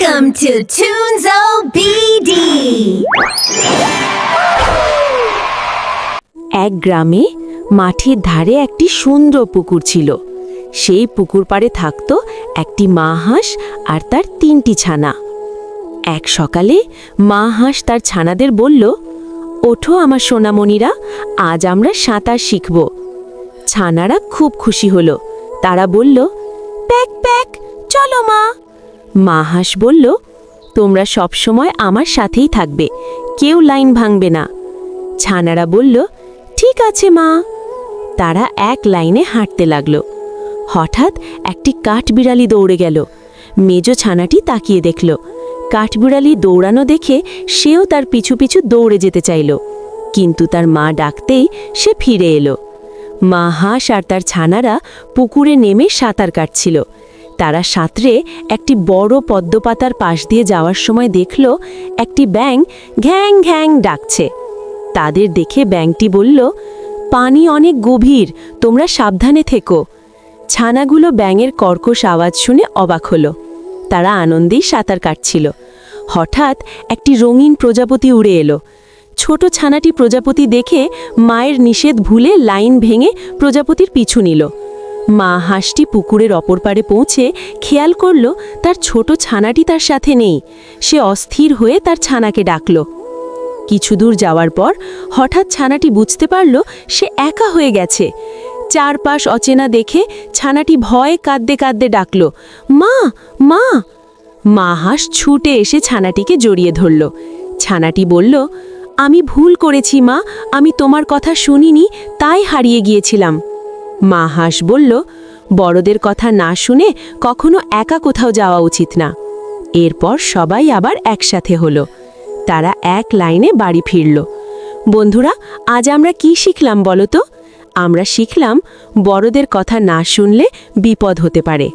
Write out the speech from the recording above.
Welcome to Toonzo BD. এক গ্রামে মাঠের ধারে একটি সুন্দর পুকুর ছিল। সেই পুকুর পাড়ে থাকত একটি মা হাঁস আর তার তিনটি ছানা। এক সকালে মা হাঁস তার ছানাদের বলল, ওঠো আমার সোনামণিরা, আজ আমরা সাঁতার শিখব। ছানারা খুব খুশি হলো। তারা বলল, প্যাক প্যাক, চলো মা মা হাঁস বলল, তোমরা সবসময় আমার সাথেই থাকবে, কেউ লাইন ভাঙবে না। ছানারা বলল, ঠিক আছে মা। তারা এক লাইনে হাঁটতে লাগল। হঠাৎ একটি কাঠবিড়ালি দৌড়ে গেল। মেজ ছানাটি তাকিয়ে দেখল। কাঠবিড়ালি দৌড়ানো দেখে সেও তার পিছু পিছু দৌড়ে যেতে চাইল। কিন্তু তার মা ডাকতেই সে ফিরে এলো। মা হাঁস আর তার ছানারা পুকুরে নেমে সাঁতার কাটছিল। তারা সাঁতরে একটি বড় পদ্মপাতার পাশ দিয়ে যাওয়ার সময় দেখল একটি ব্যাং ঘ্যাং ঘ্যাং ডাকছে। তাদের দেখে ব্যাংকটি বলল, পানি অনেক গভীর, তোমরা সাবধানে থেকো। ছানাগুলো ব্যাঙের কর্কশ আওয়াজ শুনে অবাক হলো। তারা আনন্দেই সাঁতার কাটছিল। হঠাৎ একটি রঙিন প্রজাপতি উড়ে এলো। ছোট ছানাটি প্রজাপতি দেখে মায়ের নিষেধ ভুলে লাইন ভেঙে প্রজাপতির পিছু নিল। মা হাঁসটি পুকুরের অপর পারে পৌঁছে খেয়াল করল তার ছোট ছানাটি তার সাথে নেই। সে অস্থির হয়ে তার ছানাকে ডাকল। কিছু দূর যাওয়ার পর হঠাৎ ছানাটি বুঝতে পারল সে একা হয়ে গেছে। চারপাশ অচেনা দেখে ছানাটি ভয়ে কাঁদতে কাঁদতে ডাকল, মা মা! মা হাঁস ছুটে এসে ছানাটিকে জড়িয়ে ধরল। ছানাটি বলল, আমি ভুল করেছি মা, আমি তোমার কথা শুনিনি, তাই হারিয়ে গিয়েছিলাম। মা হাঁস বলল, বড়দের কথা না শুনে কখনো একা কোথাও যাওয়া উচিত না। এরপর সবাই আবার একসাথে হলো। তারা এক লাইনে বাড়ি ফিরল। বন্ধুরা, আজ আমরা কি শিখলাম বলো তো? আমরা শিখলাম, বড়দের কথা না শুনলে বিপদ হতে পারে।